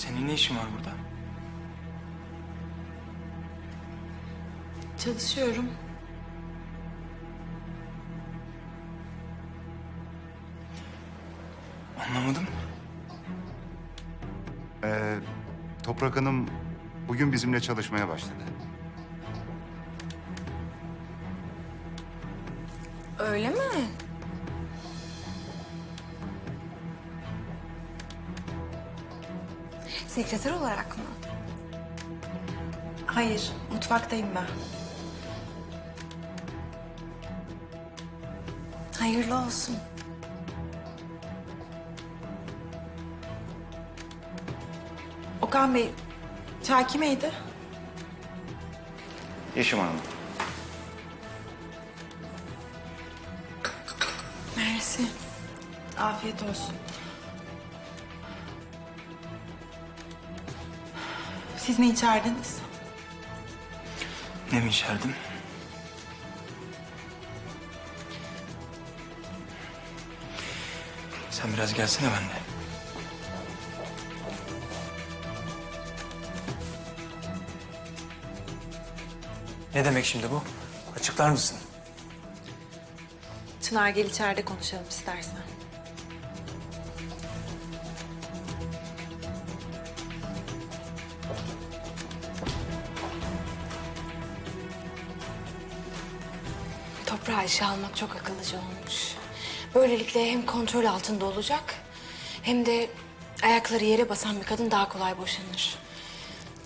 Senin ne işin var burada? Çalışıyorum. Anlamadım. Ee, Toprak Hanım bugün bizimle çalışmaya başladı. Öyle mi? Sekreter olarak mı? Hayır, mutfaktayım ben. Hayırlı olsun. Okan Bey, çay kimeydi? Yeşim Hanım. Mersi. Afiyet olsun. Siz ne içerdiniz? Ne mi içerdim? Sen biraz gelsene benimle. Ne demek şimdi bu? Açıklar mısın? Çınar gel içeride konuşalım istersen. Toprağı işe almak çok akıllıca olmuş. Böylelikle hem kontrol altında olacak... ...hem de ayakları yere basan bir kadın daha kolay boşanır.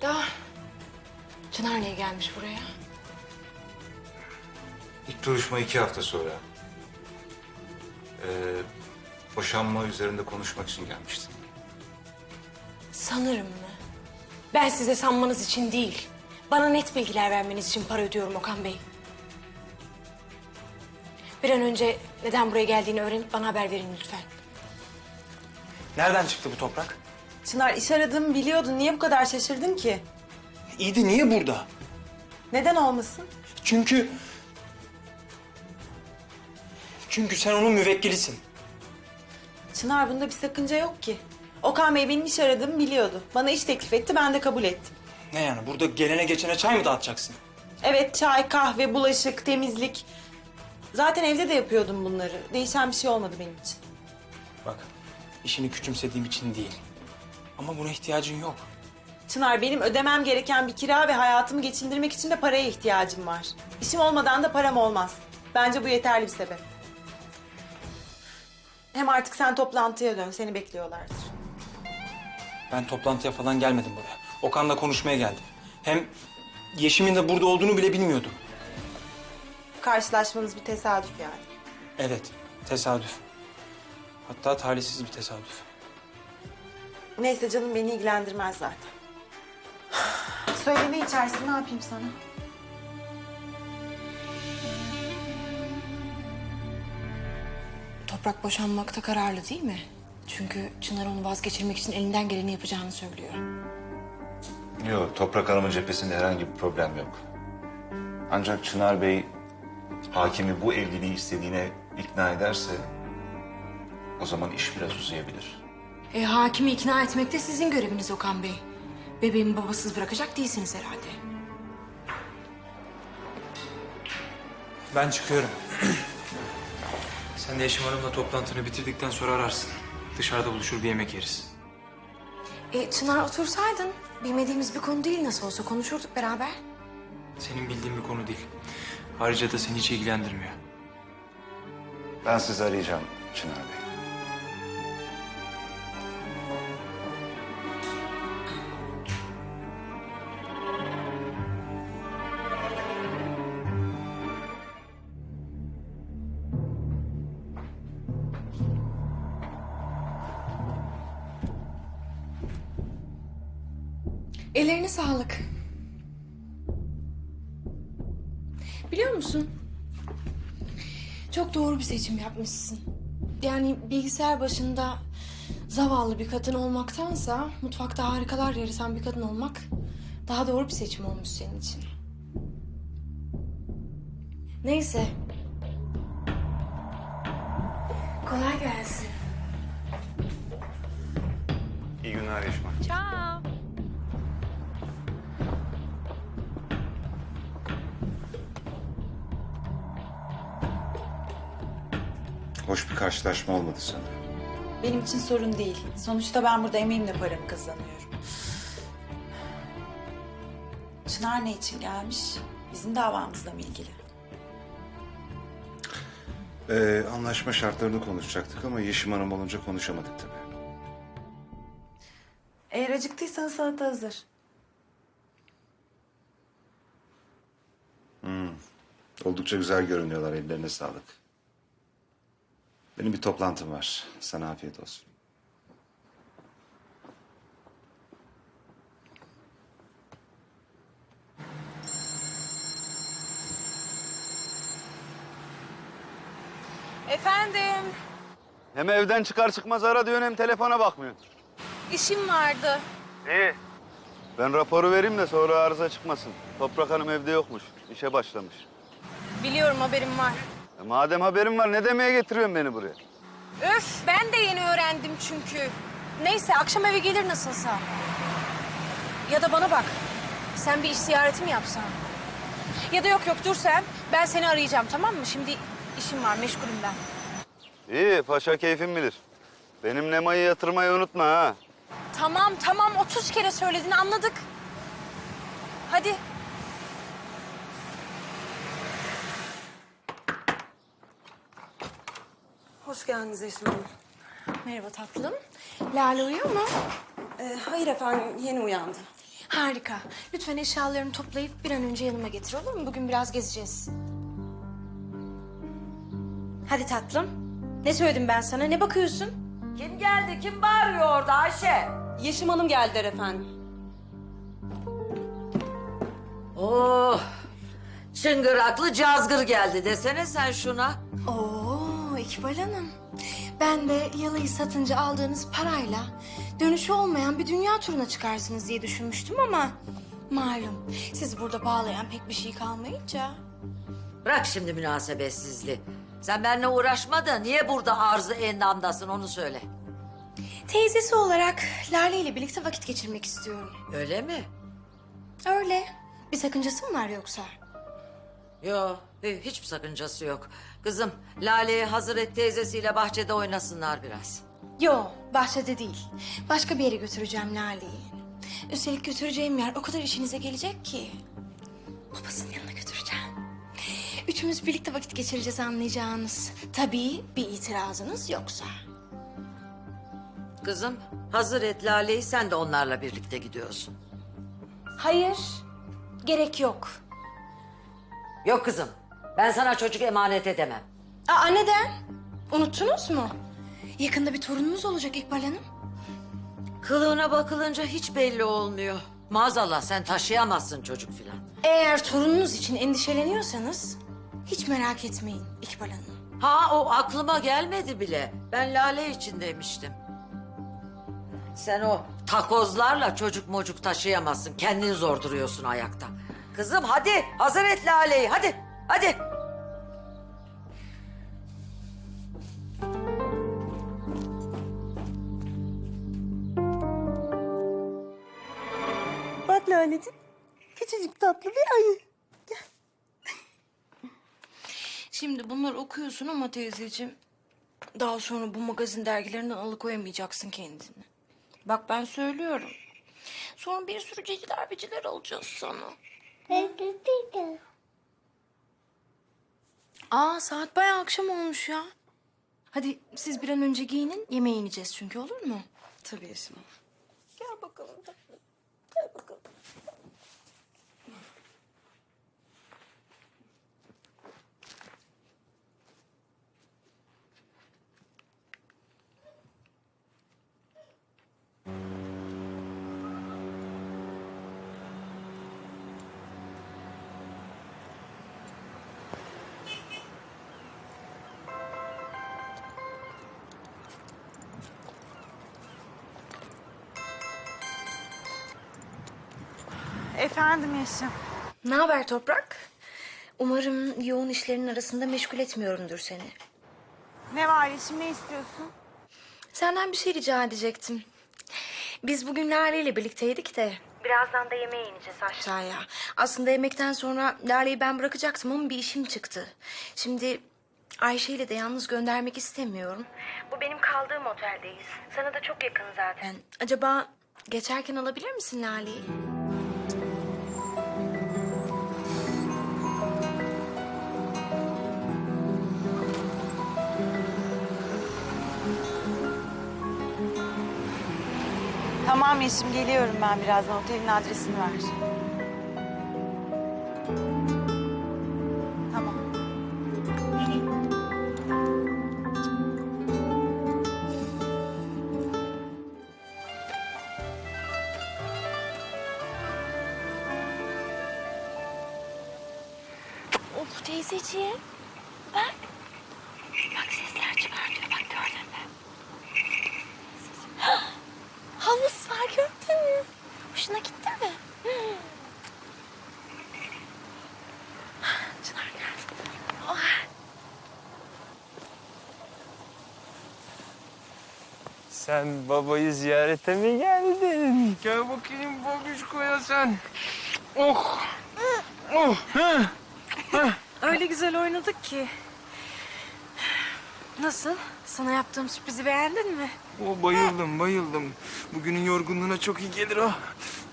Da Çınar niye gelmiş buraya? İlk duruşma iki hafta sonra. Ee, boşanma üzerinde konuşmak için gelmiştim. Sanırım mı? Ben size sanmanız için değil... ...bana net bilgiler vermeniz için para ödüyorum Okan Bey. Bir an önce neden buraya geldiğini öğrenip bana haber verin lütfen. Nereden çıktı bu toprak? Çınar iş aradığımı biliyordun. Niye bu kadar şaşırdın ki? İyi de niye burada? Neden olmasın? Çünkü... Çünkü sen onun müvekkilisin. Çınar bunda bir sakınca yok ki. Okan Bey benim iş aradığımı biliyordu. Bana iş teklif etti, ben de kabul ettim. Ne yani burada gelene geçene çay mı dağıtacaksın? Evet, çay, kahve, bulaşık, temizlik. Zaten evde de yapıyordum bunları. Değişen bir şey olmadı benim için. Bak işini küçümsediğim için değil. Ama buna ihtiyacın yok. Çınar benim ödemem gereken bir kira ve hayatımı geçindirmek için de paraya ihtiyacım var. İşim olmadan da param olmaz. Bence bu yeterli bir sebep. Hem artık sen toplantıya dön. Seni bekliyorlardır. Ben toplantıya falan gelmedim buraya. Okan'la konuşmaya geldim. Hem Yeşim'in de burada olduğunu bile bilmiyordum. Karşılaşmanız bir tesadüf yani. Evet, tesadüf. Hatta talihsiz bir tesadüf. Neyse canım beni ilgilendirmez zaten. Söyle ne içersin ne yapayım sana? Toprak boşanmakta kararlı değil mi? Çünkü Çınar onu vazgeçirmek için elinden geleni yapacağını söylüyor. Yok, Toprak Hanım'ın cephesinde herhangi bir problem yok. Ancak Çınar Bey hakimi bu evliliği istediğine ikna ederse o zaman iş biraz uzayabilir. E, hakimi ikna etmek de sizin göreviniz Okan Bey. Bebeğimi babasız bırakacak değilsiniz herhalde. Ben çıkıyorum. Sen de Yeşim Hanım'la toplantını bitirdikten sonra ararsın. Dışarıda buluşur bir yemek yeriz. E, Çınar otursaydın. Bilmediğimiz bir konu değil nasıl olsa konuşurduk beraber. Senin bildiğin bir konu değil. Ayrıca da seni hiç ilgilendirmiyor. Ben sizi arayacağım Çınar Bey. Seçim yapmışsın. Yani bilgisayar başında zavallı bir kadın olmaktansa mutfakta harikalar yaratan bir kadın olmak daha doğru bir seçim olmuş senin için. Neyse. Kolay gelsin. Hoş bir karşılaşma olmadı sanırım. Benim için sorun değil. Sonuçta ben burada emeğimle paramı kazanıyorum. Çınar ne için gelmiş? Bizim davamızla mı ilgili? Ee, anlaşma şartlarını konuşacaktık ama Yeşim Hanım olunca konuşamadık tabii. Eğer acıktıysanız salata hazır. Oldukça güzel görünüyorlar, ellerine sağlık. Benim bir toplantım var. Sana afiyet olsun. Efendim, Hem evden çıkar çıkmaz ara diyorsun hem telefona bakmıyorsun. işim vardı. İyi. Ben raporu vereyim de sonra arıza çıkmasın. Toprak Hanım evde yokmuş. İşe başlamış. Biliyorum haberim var. E madem haberim var ne demeye getiriyorsun beni buraya? Öf, ben de yeni öğrendim çünkü. Neyse, akşam eve gelir nasılsa. Ya da bana bak, sen bir iş ziyareti mi yapsan? Ya da yok yok dur sen, ben seni arayacağım tamam mı? Şimdi işim var, meşgulüm ben. İyi paşa keyfin bilir. Benim Nema'yı yatırmayı unutma ha. Tamam tamam, 30 kere söyledin anladık. Hadi. Hoş geldiniz Eşim Hanım. Merhaba tatlım. Lale uyuyor mu? Ee, hayır efendim, yeni uyandı. Harika. Lütfen eşyalarını toplayıp bir an önce yanıma getir olur mu? Bugün biraz gezeceğiz. Hadi tatlım. Ne söyledim ben sana? Ne bakıyorsun? Kim geldi? Kim bağırıyor orada Ayşe? Yeşim Hanım geldiler efendim. Oh! Çıngıraklı cazgır geldi desene sen şuna. Oo İkbal Hanım. Ben de yalayı satınca aldığınız parayla dönüşü olmayan bir dünya turuna çıkarsınız diye düşünmüştüm ama malum sizi burada bağlayan pek bir şey kalmayınca. Bırak şimdi münasebetsizliği. Sen benimle uğraşma da niye burada arzı endamdasın onu söyle. Teyzesi olarak Lale ile birlikte vakit geçirmek istiyorum. Öyle mi? Öyle. Bir sakıncası mı var yoksa? Yo, hiçbir sakıncası yok. Kızım, Lale'yi hazır et teyzesiyle bahçede oynasınlar biraz. Yo, bahçede değil. Başka bir yere götüreceğim Lale'yi. Üstelik götüreceğim yer o kadar işinize gelecek ki. Babasının yanına götüreceğim. Üçümüz birlikte vakit geçireceğiz anlayacağınız. Tabii bir itirazınız yoksa. Kızım, hazır et Lale'yi sen de onlarla birlikte gidiyorsun. Hayır, gerek yok. Yok kızım, ben sana çocuk emanet edemem. Aa neden? Unuttunuz mu? Yakında bir torununuz olacak İkbal Hanım. Kılığına bakılınca hiç belli olmuyor. Maazallah sen taşıyamazsın çocuk filan. Eğer torununuz için endişeleniyorsanız hiç merak etmeyin İkbal Hanım. Ha o aklıma gelmedi bile. Ben Lale için demiştim. Sen o takozlarla çocuk mocuk taşıyamazsın. Kendin zor duruyorsun ayakta. Kızım hadi hazır et Lale'yi hadi hadi. Bak Lale'cim, küçücük tatlı bir ayı. Şimdi bunları okuyorsun ama teyzeciğim... ...daha sonra bu magazin dergilerinden alıkoyamayacaksın kendini. Bak ben söylüyorum. Sonra bir sürü ceciler biciler alacağız sana. Aa saat bayağı akşam olmuş ya. Hadi siz bir an önce giyinin yemeğe ineceğiz çünkü olur mu? Tabii Hanım. Gel bakalım. Efendim Yeşim. Ne haber Toprak? Umarım yoğun işlerin arasında meşgul etmiyorumdur seni. Ne var Yeşim ne istiyorsun? Senden bir şey rica edecektim. Biz bugün Lale ile birlikteydik de. Birazdan da yemeğe ineceğiz aşağıya. Aslında yemekten sonra Lale'yi ben bırakacaktım ama bir işim çıktı. Şimdi Ayşe de yalnız göndermek istemiyorum. Bu benim kaldığım oteldeyiz. Sana da çok yakın zaten. Acaba geçerken alabilir misin Lale'yi? Tamam Yeşim geliyorum ben birazdan. Otelin adresini ver. Hoşuna gitti mi? Çınar gel. Oh. Sen babayı ziyarete mi geldin? Gel bakayım babişkoya sen. Oh! Oh! Hı. Öyle güzel oynadık ki. Nasıl? Sana yaptığım sürprizi beğendin mi? Oh, bayıldım, bayıldım. Bugünün yorgunluğuna çok iyi gelir o.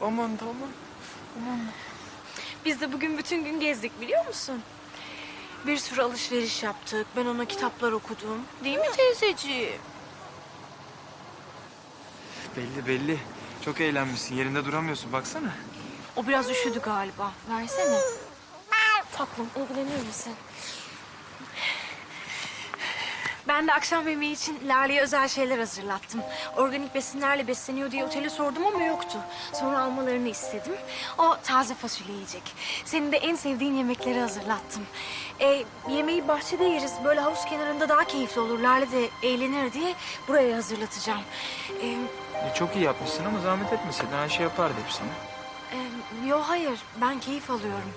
Aman tamam. Biz de bugün bütün gün gezdik biliyor musun? Bir sürü alışveriş yaptık. Ben ona kitaplar okudum. Değil mi teyzeciğim? Belli belli. Çok eğlenmişsin. Yerinde duramıyorsun. Baksana. O biraz üşüdü galiba. Versene. Tatlım ilgilenir misin? Ben de akşam yemeği için Lale'ye özel şeyler hazırlattım. Organik besinlerle besleniyor diye otele sordum ama yoktu. Sonra almalarını istedim. O taze fasulye yiyecek. Senin de en sevdiğin yemekleri hazırlattım. E, yemeği bahçede yeriz. Böyle havuz kenarında daha keyifli olur. Lale de eğlenir diye buraya hazırlatacağım. E, E, çok iyi yapmışsın ama zahmet etmeseydin. Ayşe yapardı hepsini. Ee, yo hayır, ben keyif alıyorum.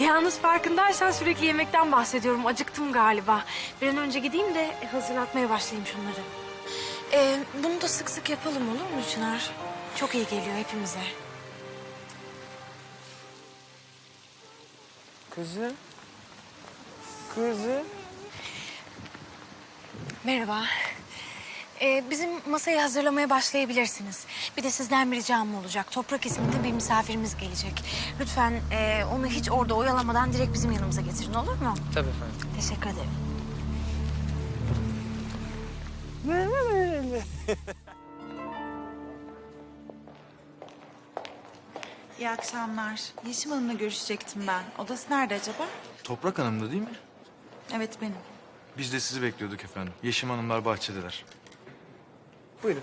Yalnız farkındaysan sürekli yemekten bahsediyorum. Acıktım galiba. Bir an önce gideyim de hazırlatmaya başlayayım şunları. Ee, bunu da sık sık yapalım olur mu Çınar? Çok iyi geliyor hepimize. Kızım. Kızım. Merhaba. Ee, bizim masayı hazırlamaya başlayabilirsiniz. Bir de sizden bir ricam olacak. Toprak isminde bir misafirimiz gelecek. Lütfen e, onu hiç orada oyalamadan direkt bizim yanımıza getirin olur mu? Tabii efendim. Teşekkür ederim. İyi akşamlar. Yeşim Hanım'la görüşecektim ben. Odası nerede acaba? Toprak Hanım da değil mi? Evet benim. Biz de sizi bekliyorduk efendim. Yeşim Hanımlar bahçedeler. Buyurun.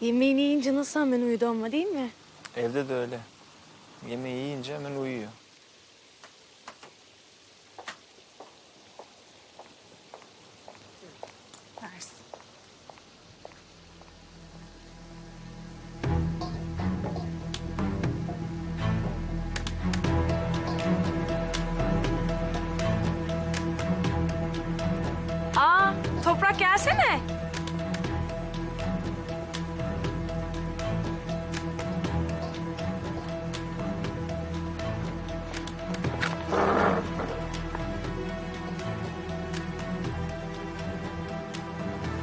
Yemeğini yiyince nasıl hemen uyudu ama değil mi? Evde de öyle. Yemeği yiyince hemen uyuyor. Gelsene.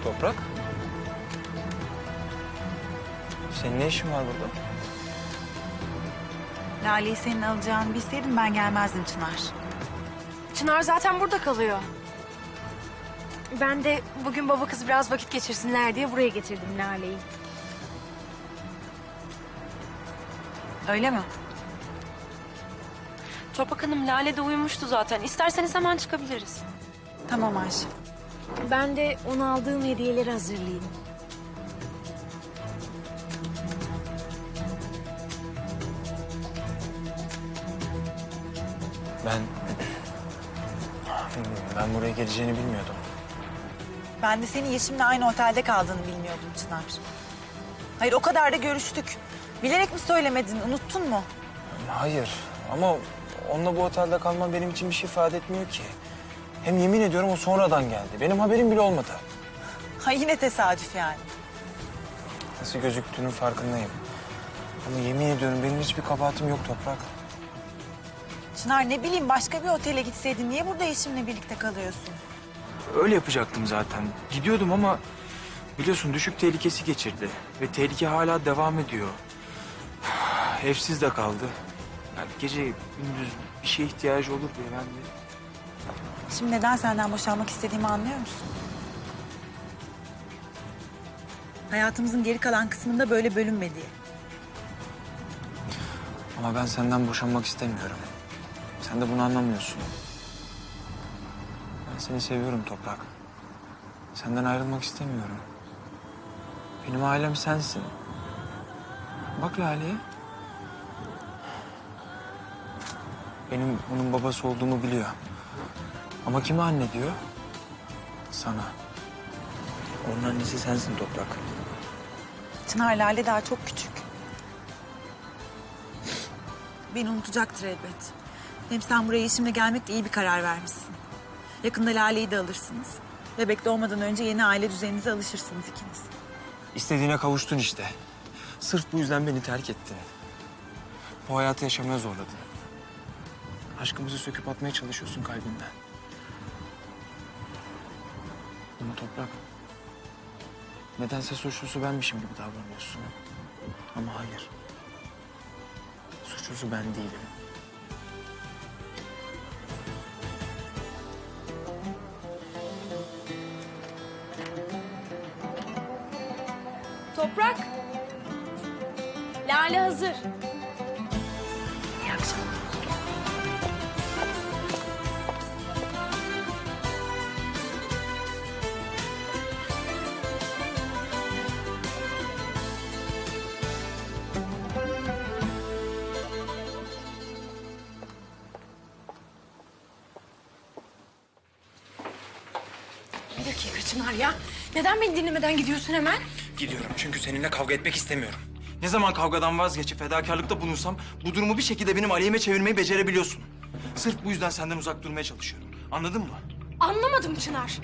Toprak. Senin ne işin var burada? Lale'yi senin alacağını bilseydim ben gelmezdim Çınar. Çınar zaten burada kalıyor. Ben de bugün baba kız biraz vakit geçirsinler diye buraya getirdim Lale'yi. Öyle mi? Toprak Hanım Lale de uyumuştu zaten. İsterseniz hemen çıkabiliriz. Tamam Ayşe. Ben de ona aldığım hediyeleri hazırlayayım. Ben... Ben buraya geleceğini bilmiyordum. Ben de senin Yeşim'le aynı otelde kaldığını bilmiyordum Çınar. Hayır o kadar da görüştük. Bilerek mi söylemedin? Unuttun mu? Hayır ama onunla bu otelde kalmam benim için bir şey ifade etmiyor ki. Hem yemin ediyorum o sonradan geldi. Benim haberim bile olmadı. Ha yine tesadüf yani. Nasıl gözüktüğünün farkındayım. Ama yemin ediyorum benim hiçbir kabahatim yok Toprak. Çınar ne bileyim başka bir otele gitseydin niye burada eşimle birlikte kalıyorsun? Öyle yapacaktım zaten. Gidiyordum ama biliyorsun düşük tehlikesi geçirdi. Ve tehlike hala devam ediyor. Evsiz de kaldı. Yani gece gündüz bir şeye ihtiyacı olur diye ben de... Şimdi neden senden boşanmak istediğimi anlıyor musun? Hayatımızın geri kalan kısmında böyle bölünme diye. Ama ben senden boşanmak istemiyorum. Sen de bunu anlamıyorsun. Seni seviyorum Toprak. Senden ayrılmak istemiyorum. Benim ailem sensin. Bak Lale'ye. Benim bunun babası olduğumu biliyor. Ama kime anne diyor? Sana. Onun annesi sensin Toprak. Çınar Lale daha çok küçük. Beni unutacaktır elbet. Hem sen buraya eşimle gelmekle iyi bir karar vermişsin. Yakında Lale'yi de alırsınız. Bebek doğmadan önce yeni aile düzeninize alışırsınız ikiniz. İstediğine kavuştun işte. Sırf bu yüzden beni terk ettin. Bu hayatı yaşamaya zorladın. Aşkımızı söküp atmaya çalışıyorsun kalbinden. Ama toprak... Nedense suçlusu benmişim gibi davranıyorsun. Ama hayır. Suçlusu ben değilim. Çınar ya. Neden beni dinlemeden gidiyorsun hemen? Gidiyorum çünkü seninle kavga etmek istemiyorum. Ne zaman kavgadan vazgeçip fedakarlıkta bulunsam bu durumu bir şekilde benim aleyhime çevirmeyi becerebiliyorsun. Sırf bu yüzden senden uzak durmaya çalışıyorum. Anladın mı? Anlamadım Çınar.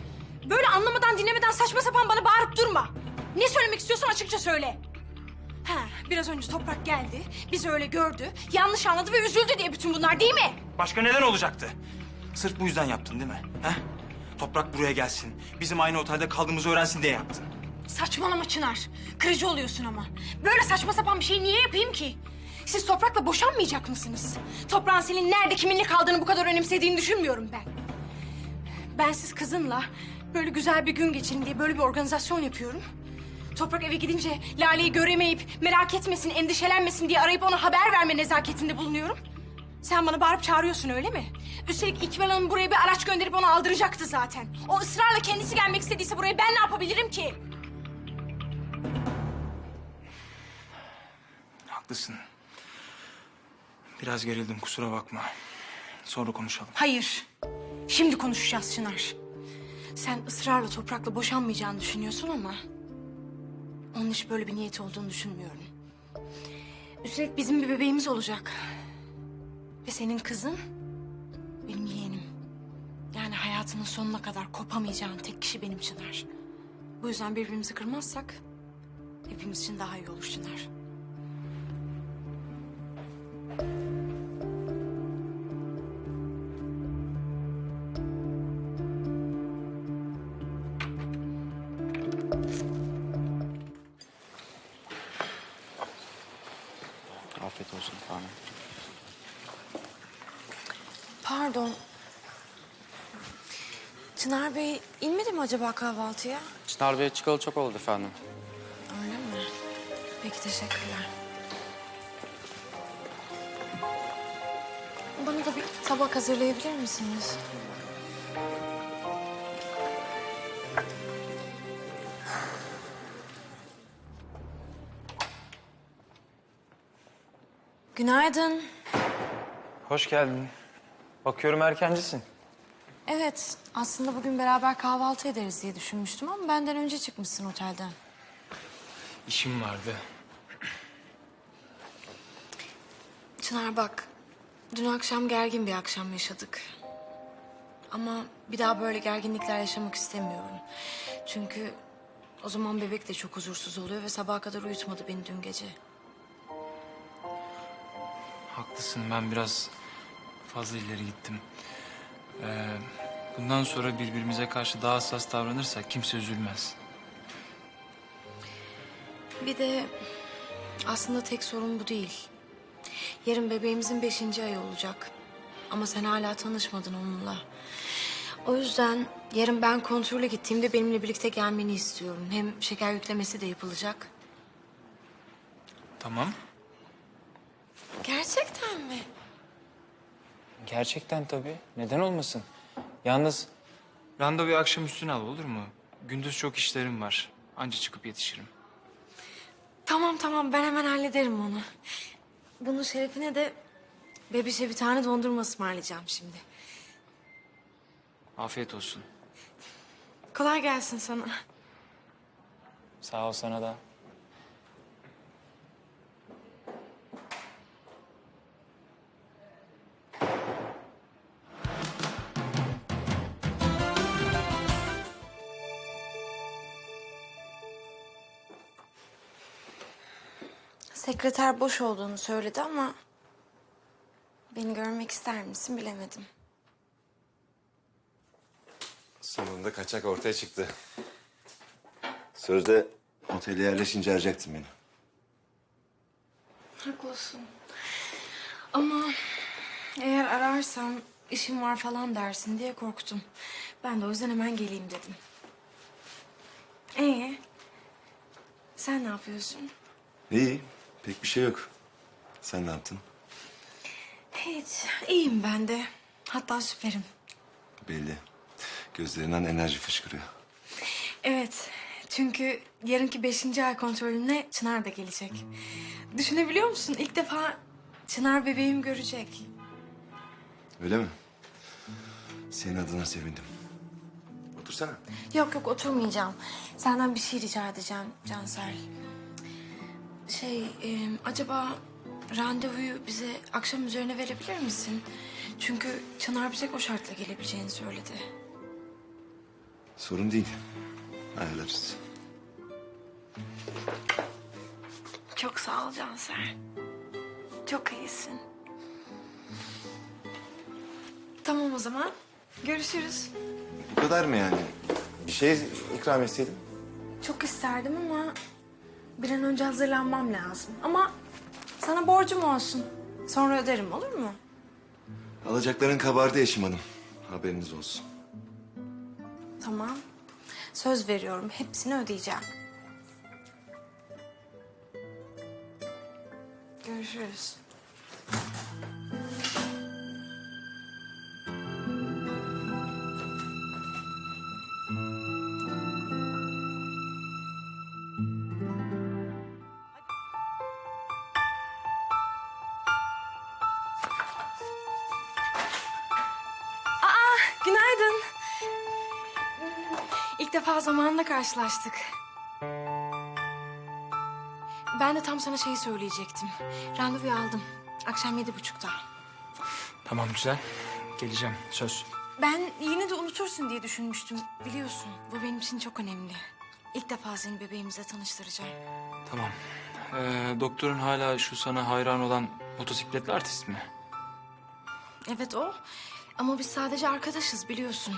Böyle anlamadan dinlemeden saçma sapan bana bağırıp durma. Ne söylemek istiyorsan açıkça söyle. Ha, biraz önce Toprak geldi, bizi öyle gördü, yanlış anladı ve üzüldü diye bütün bunlar değil mi? Başka neden olacaktı? Sırf bu yüzden yaptın değil mi? He? Toprak buraya gelsin. Bizim aynı otelde kaldığımızı öğrensin diye yaptın. Saçmalama Çınar. Kırıcı oluyorsun ama. Böyle saçma sapan bir şeyi niye yapayım ki? Siz Toprak'la boşanmayacak mısınız? Toprağın senin nerede kiminle kaldığını bu kadar önemsediğini düşünmüyorum ben. Ben siz kızınla böyle güzel bir gün geçirin diye böyle bir organizasyon yapıyorum. Toprak eve gidince Lale'yi göremeyip merak etmesin, endişelenmesin diye arayıp ona haber verme nezaketinde bulunuyorum. Sen bana bağırıp çağırıyorsun öyle mi? Üstelik İkbal Hanım buraya bir araç gönderip onu aldıracaktı zaten. O ısrarla kendisi gelmek istediyse buraya ben ne yapabilirim ki? Haklısın. Biraz gerildim kusura bakma. Sonra konuşalım. Hayır. Şimdi konuşacağız Çınar. Sen ısrarla toprakla boşanmayacağını düşünüyorsun ama... ...onun hiç böyle bir niyeti olduğunu düşünmüyorum. Üstelik bizim bir bebeğimiz olacak. Ve senin kızın benim yeğenim. Yani hayatının sonuna kadar kopamayacağın tek kişi benim Çınar. Bu yüzden birbirimizi kırmazsak hepimiz için daha iyi olur Çınar. Acaba kahvaltıya? Çınar Bey çıkalı çok oldu efendim. Öyle mi? Peki teşekkürler. Bana da bir tabak hazırlayabilir misiniz? Günaydın. Hoş geldin. Bakıyorum erkencisin. Evet, aslında bugün beraber kahvaltı ederiz diye düşünmüştüm ama benden önce çıkmışsın otelden. İşim vardı. Çınar bak, dün akşam gergin bir akşam yaşadık. Ama bir daha böyle gerginlikler yaşamak istemiyorum. Çünkü o zaman bebek de çok huzursuz oluyor ve sabaha kadar uyutmadı beni dün gece. Haklısın ben biraz fazla ileri gittim. Ee, bundan sonra birbirimize karşı daha hassas davranırsak kimse üzülmez. Bir de aslında tek sorun bu değil. Yarın bebeğimizin beşinci ayı olacak. Ama sen hala tanışmadın onunla. O yüzden yarın ben kontrole gittiğimde benimle birlikte gelmeni istiyorum. Hem şeker yüklemesi de yapılacak. Tamam. Gerçekten mi? Gerçekten tabii. Neden olmasın? Yalnız randevuyu akşam üstüne al olur mu? Gündüz çok işlerim var. Anca çıkıp yetişirim. Tamam tamam ben hemen hallederim onu. Bunun şerefine de bebişe bir tane dondurma ısmarlayacağım şimdi. Afiyet olsun. Kolay gelsin sana. Sağ ol sana da. Sekreter boş olduğunu söyledi ama... ...beni görmek ister misin bilemedim. Sonunda kaçak ortaya çıktı. Sözde otele yerleşince arayacaktın beni. Haklısın. Ama eğer ararsam işim var falan dersin diye korktum. Ben de o yüzden hemen geleyim dedim. Ee, sen ne yapıyorsun? İyi, pek bir şey yok. Sen ne yaptın? Hiç, iyiyim ben de. Hatta süperim. Belli. Gözlerinden enerji fışkırıyor. Evet, çünkü yarınki beşinci ay kontrolüne Çınar da gelecek. Düşünebiliyor musun? İlk defa Çınar bebeğim görecek. Öyle mi? Senin adına sevindim. Otursana. Yok yok oturmayacağım. Senden bir şey rica edeceğim Cansel. Şey e, acaba randevuyu bize akşam üzerine verebilir misin? Çünkü Çınar bize o şartla gelebileceğini söyledi. Sorun değil. Ayarlarız. Çok sağ ol Cansel. Çok iyisin. Tamam o zaman. Görüşürüz. Bu kadar mı yani? Bir şey ikram etseydim. Çok isterdim ama bir an önce hazırlanmam lazım. Ama sana borcum olsun. Sonra öderim olur mu? Alacakların kabardı Yeşim Hanım. Haberiniz olsun. Tamam. Söz veriyorum. Hepsini ödeyeceğim. Görüşürüz. Defa zamanında karşılaştık. Ben de tam sana şeyi söyleyecektim. Randevuyu aldım. Akşam yedi buçukta. Tamam güzel. Geleceğim söz. Ben yine de unutursun diye düşünmüştüm. Biliyorsun bu benim için çok önemli. İlk defa seni bebeğimizle tanıştıracağım. Tamam. Ee, doktorun hala şu sana hayran olan motosikletli artist mi? Evet o. Ama biz sadece arkadaşız biliyorsun.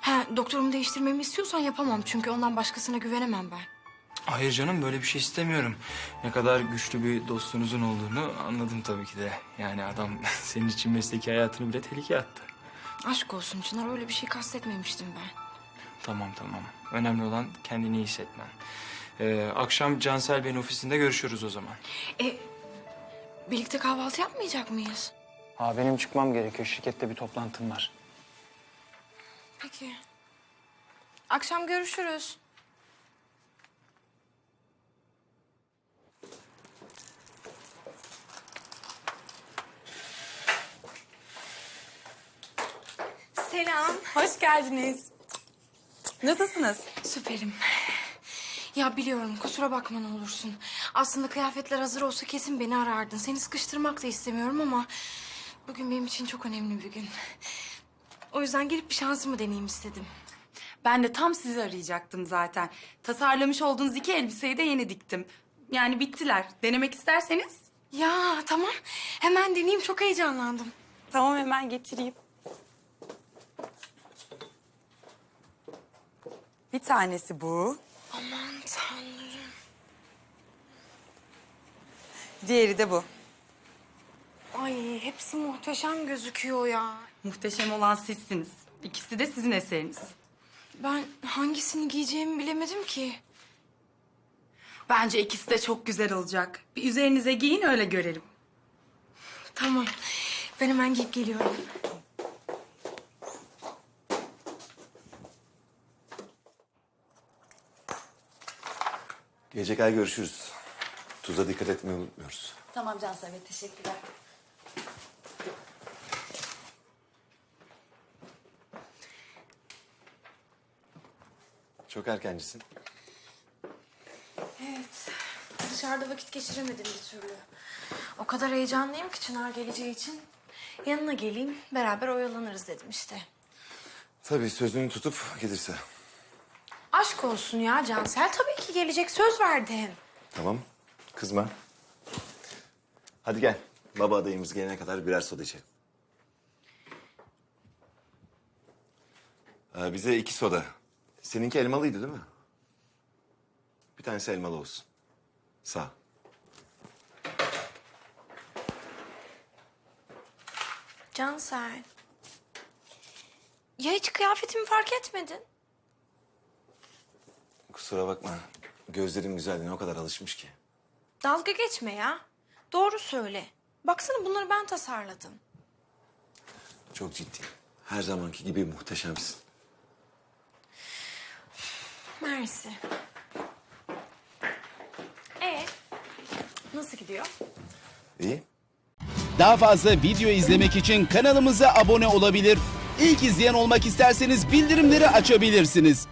Ha, doktorumu değiştirmemi istiyorsan yapamam. Çünkü ondan başkasına güvenemem ben. Hayır canım böyle bir şey istemiyorum. Ne kadar güçlü bir dostunuzun olduğunu anladım tabii ki de. Yani adam senin için mesleki hayatını bile tehlikeye attı. Aşk olsun Çınar öyle bir şey kastetmemiştim ben. Tamam tamam. Önemli olan kendini iyi hissetmen. Ee, akşam Cansel Bey'in ofisinde görüşürüz o zaman. E, birlikte kahvaltı yapmayacak mıyız? Aa, benim çıkmam gerekiyor. Şirkette bir toplantım var. Peki. Akşam görüşürüz. Selam. Hoş geldiniz. Nasılsınız? Süperim. Ya biliyorum kusura bakma ne olursun. Aslında kıyafetler hazır olsa kesin beni arardın. Seni sıkıştırmak da istemiyorum ama... ...bugün benim için çok önemli bir gün. O yüzden gelip bir şansımı deneyeyim istedim. Ben de tam sizi arayacaktım zaten. Tasarlamış olduğunuz iki elbiseyi de yeni diktim. Yani bittiler. Denemek isterseniz. Ya tamam. Hemen deneyeyim çok heyecanlandım. Tamam hemen getireyim. Bir tanesi bu. Aman tanrım. Diğeri de bu. Ay hepsi muhteşem gözüküyor ya. Muhteşem olan sizsiniz. İkisi de sizin eseriniz. Ben hangisini giyeceğimi bilemedim ki. Bence ikisi de çok güzel olacak. Bir üzerinize giyin öyle görelim. Tamam. Ben hemen giyip geliyorum. Gelecek ay görüşürüz. Tuza dikkat etmeyi unutmuyoruz. Tamam Cansev Bey, teşekkürler. Çok erkencisin. Evet. Dışarıda vakit geçiremedim bir türlü. O kadar heyecanlıyım ki Çınar geleceği için. Yanına geleyim, beraber oyalanırız dedim işte. Tabii sözünü tutup gelirse. Aşk olsun ya Cansel. Tabii ki gelecek. Söz verdin. Tamam. Kızma. Hadi gel. Baba adayımız gelene kadar birer soda içelim. Ee, bize iki soda. Seninki elmalıydı değil mi? Bir tanesi elmalı olsun. Sağ. ol. Cansel. Ya hiç kıyafetimi fark etmedin? Kusura bakma. Gözlerim güzelliğine o kadar alışmış ki. Dalga geçme ya. Doğru söyle. Baksana bunları ben tasarladım. Çok ciddiyim. Her zamanki gibi muhteşemsin. Mersi. Ee, nasıl gidiyor? İyi. Daha fazla video izlemek için kanalımıza abone olabilir. İlk izleyen olmak isterseniz bildirimleri açabilirsiniz.